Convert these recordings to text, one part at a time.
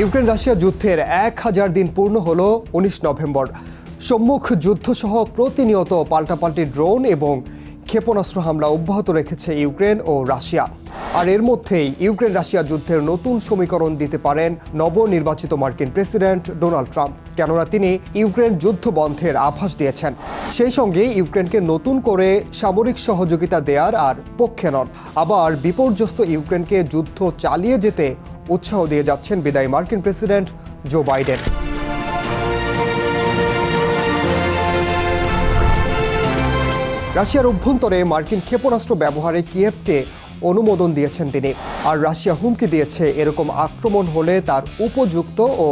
Ukraine Russia যুদ্ধের এক হাজার দিন পূর্ণ হল উনিশ নভেম্বর। সম্মুখ যুদ্ধসহ প্রতিনিয়ত পাল্টাপাল্টি ড্রোন এবং ক্ষেপণাস্ত্র হামলা অব্যাহত রেখেছে ইউক্রেন ও রাশিয়া। আর এর মধ্যেই ইউক্রেন রাশিয়া যুদ্ধের নতুন সমীকরণ দিতে পারেন নবনির্বাচিত মার্কিন প্রেসিডেন্ট ডোনাল্ড ট্রাম্প, কেননা তিনি ইউক্রেন যুদ্ধ বন্ধের আভাস দিয়েছেন। সেই সঙ্গে ইউক্রেনকে নতুন করে সামরিক সহযোগিতা দেয়ার আর পক্ষে নন। আবার বিপর্যস্ত ইউক্রেনকে যুদ্ধ চালিয়ে যেতে উৎসাহ দিয়ে যাচ্ছেন বিদায়ী মার্কিন প্রেসিডেন্ট জো বাইডেন। রাশিয়ার অভ্যন্তরে মার্কিন ক্ষেপণাস্ত্র ব্যবহারে কিয়েভকে অনুমোদন দিয়েছেন তিনি। আর রাশিয়া হুমকি দিয়েছে এরকম আক্রমণ হলে তার উপযুক্ত ও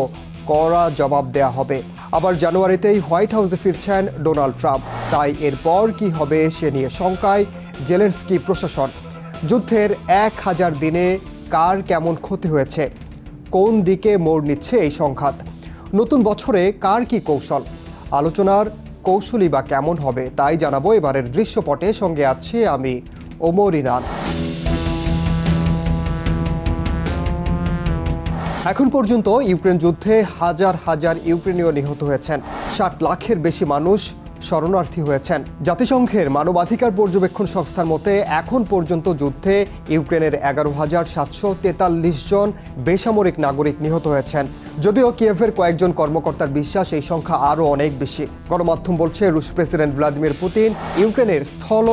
কড়া জবাব দেয়া হবে। আবার জানুয়ারিতেই হোয়াইট হাউসে ফিরছেন ডোনাল্ড ট্রাম্প। তাই এরপর কি হবে সে নিয়ে শঙ্কায় জেলেন্সকি প্রশাসন। যুদ্ধের এক হাজার দিনে কার কেমন ক্ষতি হয়েছে? কোন দিকে মোড় নিচ্ছে এই সংঘাত? নতুন বছরে কার কি কৌশল? আলোচনার কৌশলী বা কেমন হবে তাই জানাব এবারের দৃশ্যপটে। সঙ্গে আছি আমি ওমর ইনান এখন পর্যন্ত ইউক্রেন যুদ্ধে হাজার হাজার ইউক্রেনীয় নিহত হয়েছেন। ষাট লাখের বেশি মানুষ শরণার্থী হয়েছেন। জাতিসংঘের মানবাধিকার পর্যবেক্ষণ সংস্থার মতে, এখন পর্যন্ত যুদ্ধে ইউক্রেনের এগারো হাজার সাতশো তেতাল্লিশ জন বেসামরিক নাগরিক নিহত হয়েছেন। যদিও কিয়েভের কয়েকজন কর্মকর্তার বিশ্বাস এই সংখ্যা আরও অনেক বেশি। গণমাধ্যম বলছে, রুশ প্রেসিডেন্ট ভ্লাদিমির পুতিন ইউক্রেনের স্থল,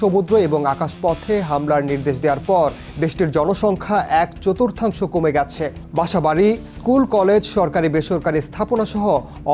সমুদ্র এবং আকাশপথে হামলার নির্দেশ দেওয়ার পর দেশটির জনসংখ্যা এক চতুর্থাংশ কমে গেছে। বাসাবাড়ি, স্কুল, কলেজ সরকারি বেসরকারি স্থাপনা সহ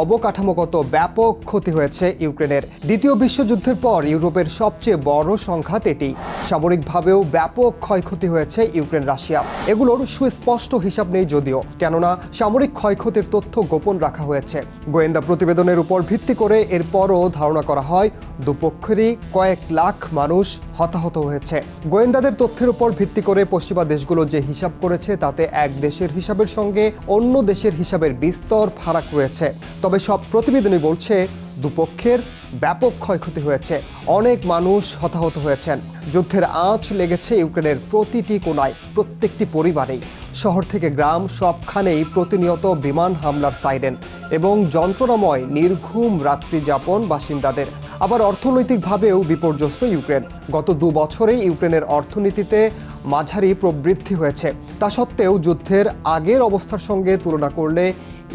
অবকাঠামোগত ব্যাপক ক্ষতি হয়েছে ইউক্রেনের দ্বিতীয় বিশ্বযুদ্ধের পর ইউরোপের সবচেয়ে বড় সংঘাত এটি সামরিকভাবেও ব্যাপক ক্ষয়ক্ষতি হয়েছে ইউক্রেন, রাশিয়া। এগুলোর সুস্পষ্ট হিসাব নেই যদিও, কেননা সামরিক ক্ষয়ক্ষতির তথ্য গোপন রাখা হয়েছে। গোয়েন্দা প্রতিবেদনের উপর ভিত্তি করে এরপরও ধারণা করা হয়, দুপক্ষেরই কয়েক লাখ মানুষ হতাহত হয়েছে। গোয়েন্দাদের তথ্যের উপর ভিত্তি করে পশ্চিমা দেশগুলো যে হিসাব করেছে তাতে এক দেশের হিসাবের সঙ্গে অন্য দেশের হিসাবের বিস্তর ফারাক রয়েছে। তবে সব প্রতিবেদনই বলছে দুপক্ষের ব্যাপক ক্ষয়ক্ষতি হয়েছে। অনেক মানুষ হতাহত হয়েছেন। যুদ্ধের আঁচ লেগেছে ইউক্রেনের প্রতিটি কোনায় প্রত্যেকটি পরিবারেই। শহর থেকে গ্রাম সবখানেই প্রতিনিয়ত বিমান হামলার সাইরেন এবং যন্ত্রণাময়, নির্ঘুম রাত্রি যাপন বাসিন্দাদের। আবার অর্থনৈতিকভাবেও বিপর্যস্ত ইউক্রেন। গত দু বছরেই ইউক্রেনের অর্থনীতিতে মাঝারি প্রবৃদ্ধি হয়েছে। তা সত্ত্বেও যুদ্ধের আগের অবস্থার সঙ্গে তুলনা করলে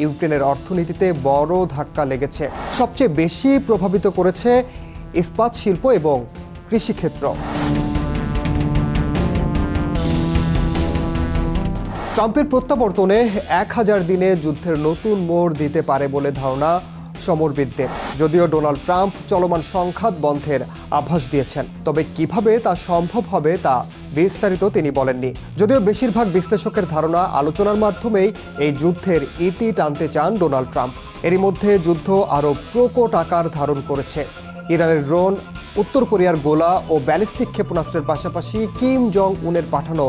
ইউক্রেনের অর্থনীতিতে বড় ধাক্কা লেগেছে। সবচেয়ে বেশি প্রভাবিত করেছে ইস্পাত শিল্প এবং কৃষিক্ষেত্র। ট্রাম্পের প্রত্যাবর্তনে এক হাজার দিনে যুদ্ধের নতুন মোড় দিতে পারে বলে ধারণা সমরবিদদের। যদিও ডোনাল্ড ট্রাম্প চলমান সংঘাত বন্ধের আভাস দিয়েছেন, তবে কীভাবে তা সম্ভব হবে তা বিস্তারিত তিনি বলেননি। যদিও বেশিরভাগ বিশ্লেষকের ধারণা, আলোচনার মাধ্যমেই এই যুদ্ধের ইতি টানতে চান ডোনাল্ড ট্রাম্প। এরই মধ্যে যুদ্ধ আরও প্রকট আকার ধারণ করেছে। ইরানের ড্রোন উত্তর কোরিয়ার গোলা ও ব্যালিস্টিক ক্ষেপণাস্ত্রের পাশাপাশি কিম জং উনের পাঠানো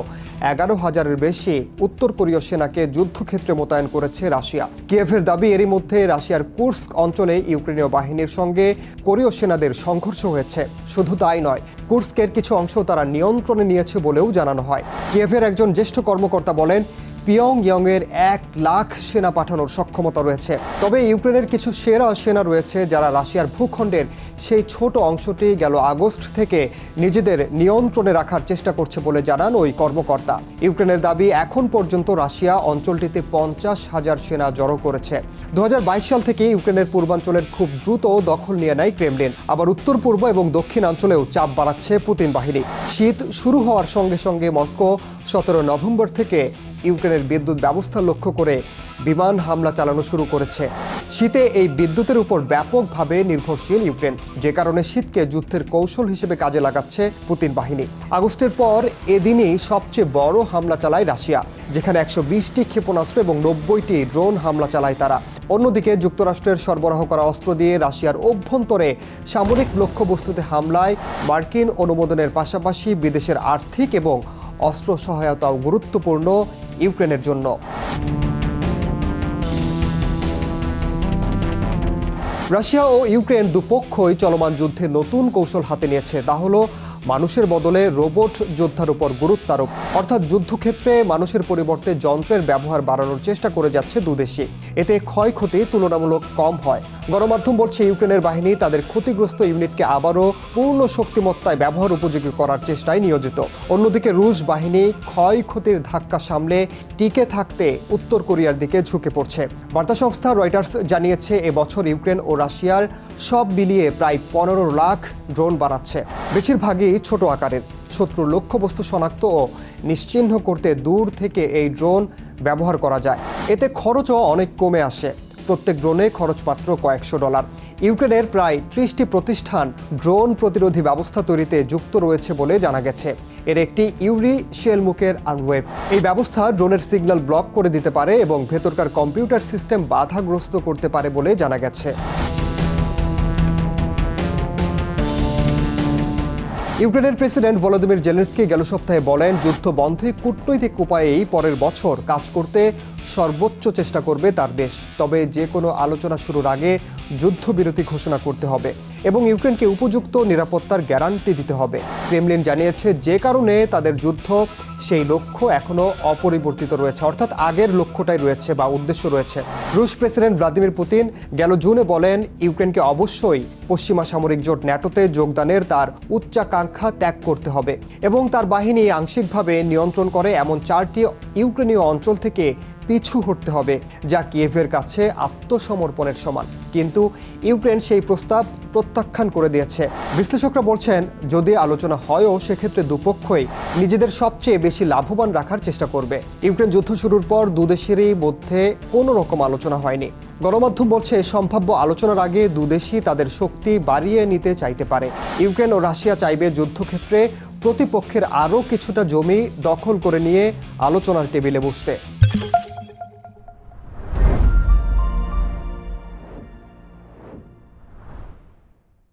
এগারো হাজারের বেশি উত্তর কোরীয় সেনাকে যুদ্ধক্ষেত্রে মোতায়েন করেছে রাশিয়া। কিয়েভের দাবি এরই মধ্যে রাশিয়ার কুর্স্ক অঞ্চলে ইউক্রেনীয় বাহিনীর সঙ্গে কোরীয় সেনাদের সংঘর্ষ হয়েছে। শুধু তাই নয়, কুর্স্কের কিছু অংশ তারা নিয়ন্ত্রণে নিয়েছে বলেও জানানো হয়। কিয়েভের একজন জ্যেষ্ঠ কর্মকর্তা বলেন পিয়ং ইয়ংয়ের এক লাখ সেনা পাঠানোর সক্ষমতা রয়েছে। তবে ইউক্রেনের কিছু সেরা সেনা রয়েছে যারা রাশিয়ার ভূখণ্ডের সেই ছোট অংশটি গেল আগস্ট থেকে নিজেদের নিয়ন্ত্রণে রাখার চেষ্টা করছে বলে জানান ওই কর্মকর্তা। ইউক্রেনের দাবি এখন পর্যন্ত রাশিয়া অঞ্চলটিতে পঞ্চাশ হাজার সেনা জড়ো করেছে। দু হাজার বাইশ সাল থেকে ইউক্রেনের পূর্বাঞ্চলের খুব দ্রুত দখল নিয়ে নেয় ক্রেমলিন। আবার উত্তর, পূর্ব এবং দক্ষিণাঞ্চলেও চাপ বাড়াচ্ছে পুতিন বাহিনী। শীত শুরু হওয়ার সঙ্গে সঙ্গে মস্কো সতেরো নভেম্বর থেকে ইউক্রেনের বিদ্যুৎ ব্যবস্থা লক্ষ্য করে বিমান হামলা চালানো শুরু করেছে। শীতে এই বিদ্যুতের উপর ব্যাপকভাবে নির্ভরশীল ইউক্রেন, যে কারণে শীতকে যুদ্ধের কৌশল হিসেবে কাজে লাগাচ্ছে পুতিন বাহিনী। আগস্টের পর এদিনই সবচেয়ে বড় হামলা চালায় রাশিয়া, যেখানে একশো বিশটি ক্ষেপণাস্ত্র এবং নব্বইটি ড্রোন হামলা চালায় তারা। অন্যদিকে যুক্তরাষ্ট্রের সরবরাহ করা অস্ত্র দিয়ে রাশিয়ার অভ্যন্তরে সামরিক লক্ষ্যবস্তুতে হামলায় মার্কিন অনুমোদনের পাশাপাশি বিদেশের আর্থিক এবং অস্ত্র সহায়তাও গুরুত্বপূর্ণ ইউক্রেনের জন্য। রাশিয়া ও ইউক্রেন দুপক্ষই চলমান যুদ্ধে নতুন কৌশল হাতে নিয়েছে। তা হলো মানুষের বদলে রোবট যোদ্ধার উপর গুরুত্ব আরোপ অর্থাৎ যুদ্ধক্ষেত্রে মানুষের পরিবর্তে যন্ত্রের ব্যবহার বাড়ানোর চেষ্টা করে যাচ্ছে দুদেশই। এতে ক্ষয়ক্ষতি তুলনামূলক কম হয়। গণমাধ্যম বলছে, ইউক্রেনের বাহিনী তাদের ক্ষতিগ্রস্ত ইউনিটকে আবারও পূর্ণ শক্তিমত্তায় ব্যবহার উপযোগী করার চেষ্টায় নিয়োজিত। অন্যদিকে রুশ বাহিনী ক্ষয়ক্ষতির ধাক্কা সামলে টিকে থাকতে উত্তর কোরিয়ার দিকে ঝুঁকে পড়ছে। বার্তা সংস্থা রয়টার্স জানিয়েছে, এবছর ইউক্রেন ও রাশিয়ার সব মিলিয়ে প্রায় পনেরো লাখ ড্রোন বানাচ্ছে বেশিরভাগই ছোট আকারের। শত্রুর লক্ষ্যবস্তু শনাক্ত ও নিশ্চিহ্ন করতে দূর থেকে এই ড্রোন ব্যবহার করা যায়। এতে খরচও অনেক কমে আসে। প্রত্যেক ড্রোনে খরচ মাত্র কয়েকশো ডলার। ইউক্রেনের প্রায় ত্রিশটি প্রতিষ্ঠান ড্রোন প্রতিরোধী ব্যবস্থা তৈরিতে যুক্ত রয়েছে বলে জানা গেছে। এর একটি ইউরি শেলমুখের আনওয়েব। এই ব্যবস্থা ড্রোনের সিগন্যাল ব্লক করে দিতে পারে এবং ভেতরকার কম্পিউটার সিস্টেম বাধাগ্রস্ত করতে পারে বলে জানা গেছে। ইউক্রেনের প্রেসিডেন্ট ভলোদিমির জেলেন্সকি গেল সপ্তাহে বলেন, যুদ্ধ বন্ধে কূটনৈতিক উপায়েই পরের বছর কাজ করতে সর্বোচ্চ চেষ্টা করবে তার দেশ। তবে যে কোনো আলোচনা শুরুর আগে যুদ্ধবিরতি ঘোষণা করতে হবে। এবং ইউক্রেনকে উপযুক্ত নিরাপত্তার গ্যারান্টি দিতে হবে। ক্রেমলিন জানিয়েছে যে কারণে তাদের যুদ্ধ, সেই লক্ষ্য এখনও অপরিবর্তিত রয়েছে। অর্থাৎ আগের লক্ষ্যটাই রয়েছে বা উদ্দেশ্য রয়েছে। রুশ প্রেসিডেন্ট ভ্লাদিমির পুতিন গেল জুনে বলেন, ইউক্রেনকে অবশ্যই পশ্চিমা সামরিক জোট ন্যাটোতে যোগদানের তার উচ্চাকাঙ্ক্ষা ত্যাগ করতে হবে এবং তার বাহিনী আংশিকভাবে নিয়ন্ত্রণ করে এমন চারটি ইউক্রেনীয় অঞ্চল থেকে পিছু হটতে হবে, যা কিয়েভের কাছে আত্মসমর্পণের সমান। কিন্তু ইউক্রেন সেই প্রস্তাব প্রত্যাখ্যান করে দিয়েছে। বিশ্লেষকরা বলছেন, যদি আলোচনা হয়ও, সেক্ষেত্রে দুপক্ষই নিজেদের সবচেয়ে বেশি লাভবান রাখার চেষ্টা করবে। ইউক্রেন যুদ্ধ শুরুর পর দুদেশেরই মধ্যে কোনো রকম আলোচনা হয়নি। গণমাধ্যম বলছে, সম্ভাব্য আলোচনার আগে দুদেশই তাদের শক্তি বাড়িয়ে নিতে চাইতে পারে। ইউক্রেন ও রাশিয়া চাইবে যুদ্ধক্ষেত্রে প্রতিপক্ষের আরও কিছুটা জমি দখল করে নিয়ে আলোচনার টেবিলে বসতে।